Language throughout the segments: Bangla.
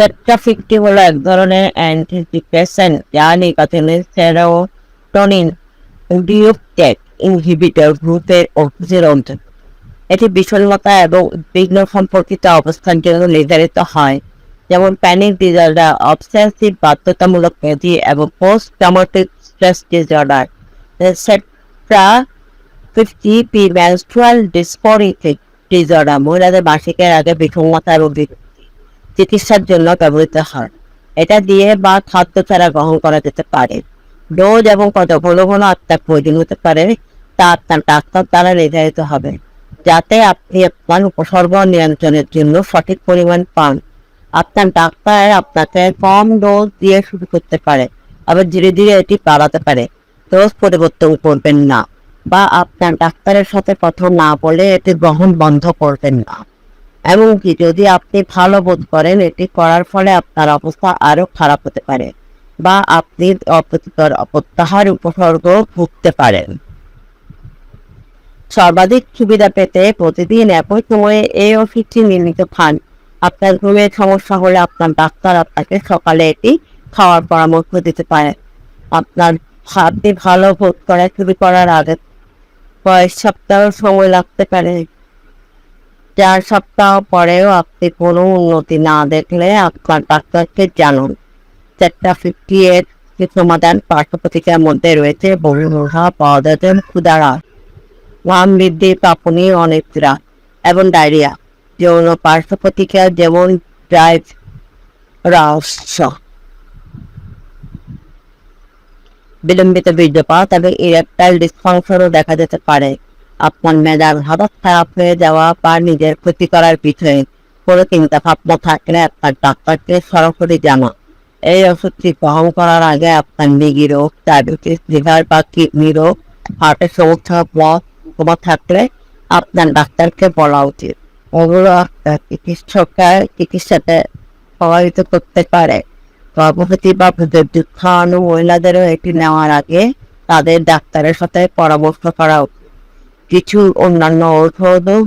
সেট্রা ফিফটি হলো এক ধরনের অ্যান্টিডিপ্রেসেন্ট যা নিকোটিনের সেরোটোনিন ডিওপটেক ইনহিবিটর গ্রুপের অফিসের অন্তর্গত এটি বিষণ্ণতা এবং উদ্বিগ্ন সম্পর্কিত অবস্থার জন্য নির্ধারিত হয়, যেমন প্যানিক ডিসঅর্ডার অবসেসিভ বাধ্যতামূলক ব্যাধি এবং post traumatic stress disorder etcetera fifty P menstrual dysphoric disorder মহিলাদের মাসিকের আগে বিষণ্ণতা এবং চিকিৎসার জন্য ব্যবহৃত হয়। এটা দিয়ে বা খাদ্য ছাড়া গ্রহণ করা যেতে পারে। ডোজ এবং কত ঘন ঘন আপনার প্রয়োজন হতে পারে, তা আপনার ডাক্তার দ্বারা নির্ধারিত হবে, যাতে আপনি আপনার উপসর্গ নিয়ন্ত্রণের জন্য সঠিক পরিমাণ পান। আপনার ডাক্তার আপনাকে কম ডোজ দিয়ে শুরু করতে পারে, আবার ধীরে ধীরে এটি বাড়াতে পারে। ডোজ পরিবর্তন করবেন না, বা আপনার ডাক্তারের সাথে কথা না বলে এটি গ্রহণ বন্ধ করবেন না। এমনকি যদি আপনি ভালো বোধ করেন, এটি করার ফলে আপনার অবস্থা আরও খারাপ হতে পারে বা আপনি অপ্রীতিকর প্রত্যাহার উপসর্গ ভুগতে পারেন। সর্বাধিক সুবিধা পেতে প্রতিদিন একই সময়ে এই ওষুধটি নিয়মিত খান। আপনার ঘুমের সমস্যা হলে আপনার ডাক্তার আপনাকে সকালে এটি খাওয়ার পরামর্শ দিতে পারে। আপনার আপনি ভালো বোধ করা শুরু করার আগে কয়েক সপ্তাহ সময় লাগতে পারে। চার সপ্তাহ পরেও আপনি কোনো উন্নতি না দেখলে আপনার ডাক্তারকে জানুন। চারটা ফিফটি এর সমাধান পার্শ্ব প্রতিক্রিয়ার মধ্যে রয়েছে। পাওয়া যাচ্ছে। ক্ষুদারা ওয়াম বৃদ্ধি কাঁপুনি অনেকরা এবং ডায়রিয়া। যৌন পার্শ্ব প্রতিক্রিয়া যেমন ড্রাইভ রাস বিলম্বিত বীর্যপাত এবং ইরেকটাইল ডিসফাংশনও দেখা যেতে পারে। আপনার মেজাজ হঠাৎ খারাপ হয়ে যাওয়া বা নিজের ক্ষতি করার পিছনে কোনো চিন্তা ভাবনা থাকলে আপনার ডাক্তারকে সরাসরি জানা। এই ওষুধটি গ্রহণ করার আগে আপনার মিগি রোগ, ডায়াবেটিস, লিভার বা কিডনি রোগ, হার্টের সমস্যা ব্লক তোমার থাকলে আপনার ডাক্তারকে বলা উচিত। ওগুলো আপনার চিকিৎসকের চিকিৎসাতে প্রভাবিত করতে পারে। গর্ভবতী বা খাওয়ানো মহিলাদেরও এটি নেওয়ার আগে তাদের ডাক্তারের সাথে পরামর্শ করা উচিত। কিছু অন্যান্য ঔষধও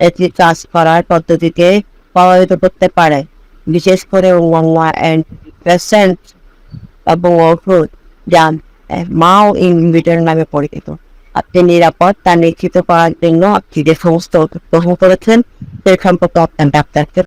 এটি কাজ করার পদ্ধতিকে প্রভাবিত করতে পারে। বিশেষ করে এবং ঔষধ যা মাও ইনভিটার নামে পরিচিত। আপনি নিরাপদ তা নিশ্চিত করার জন্য আপনি যে সমস্ত গ্রহণ করেছেন, সে সম্পর্কে আপনার ডাক্তারকে